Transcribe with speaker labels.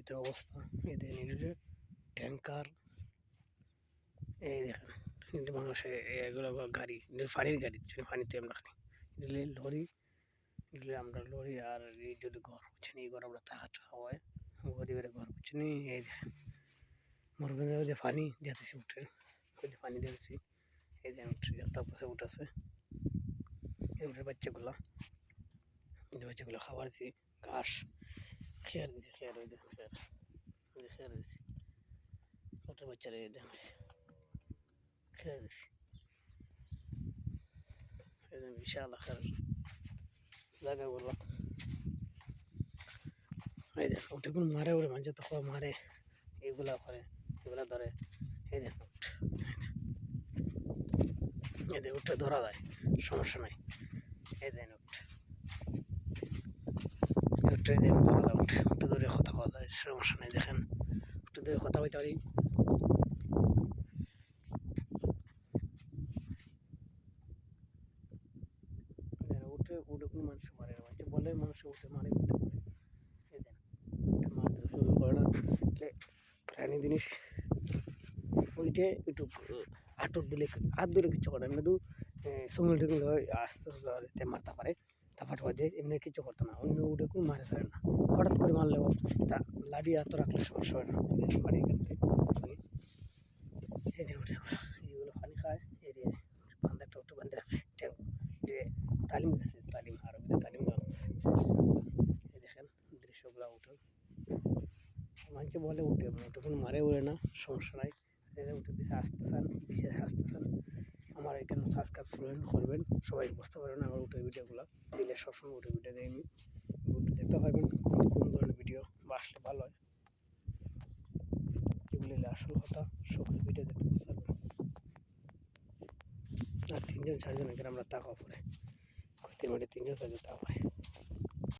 Speaker 1: ভিতরে অবস্থা। দেখেন এটা ট্যাঙ্কার এই দেখেন এটা মানুষের এগুলো গাড়ি পানির গাড়ি যেটা পানিতে আমরা খানি লরি এটা আমরা লরি আর এই যদি ঘর বুঝছেন, এই ঘর আমরা থাকা খাওয়ায় গরিবের ঘর বুঝছেন, এই দেখেন। মরুভূমির মধ্যে পানি দিতেছি উঠে, ওই যে পানি দিতেছি। এই যে উঠে যাচ্ছে উঠেছে এই বাচ্চাগুলো বাচ্চাগুলো খাবার দিছি, ঘাস খেয়ার দিছি খেয়ার ওই দেখেন খেয়ার ওই খেয়ার দিছি ওটার বাচ্চারা এই দেখেন খেয়ার দিছি এই দেখেন বিশাল আকার জায়গাগুলো এই দেখ ওটা কোন মারে ওরে মানুষ তো মারে এগুলা করে এগুলা ধরে এই দেখ এই দেখ উঠে ধরা যায় সমস্যা নাই এই দেন ব্যাটারি দিয়ে ধরা যাও একটু দূরে কথা কথা সমস্যা নেই, দেখেন। একটু দূরে কথা হইতে পারি। উঠে উঠে কোনো মানুষ মারে না মানুষ বলে মানুষ উঠে মারে উঠে মারে। এই শুরু করে প্রাণী জিনিস ওইটে একটু হাঁটুর দিলে, হাত দিলে কিছু করে না, কিন্তু সঙ্গে আস্তে আস্তে মারতে পারে। তারপর বাজে এমনি কিছু করতো না, অন্য উঠে কোনো মারে ধরে না। হঠাৎ করে মারলেও তা লাডি হাত রাখলে সমস্যা হয় না। পানি খেলতে। এই যে উঠে এইগুলো পানি খায়। এই যে একটা উঠে বান্ধে রাখছে ট্যাঙ্ক যে তালিম দিচ্ছে তালিম আরবিতে তালিম দেওয়া এই দেখেন দৃশ্যগুলো উঠে। মানুষে বলে উঠে উঠে কোনো মারে উঠে না, সমস্যা নাই। উঠে পিছিয়ে আসতে চান পিছিয়ে আসতে চান। এখানে সাবস্ক্রাইব করবেন করবেন। সবাই বুঝতে পারবেন আমার উঠে ভিডিওগুলো। দিলে সবসময় উঠে ভিডিও দেয় আমি দেখতে পারবেন কোন ধরনের ভিডিও বা আসলে ভালো হয়। এগুলো আসল কথা সকল ভিডিও দেখতে বুঝতে পারবেন। আর তিনজন চারজন এখানে আমরা তাকা পরে তিনজন চারজন তাকা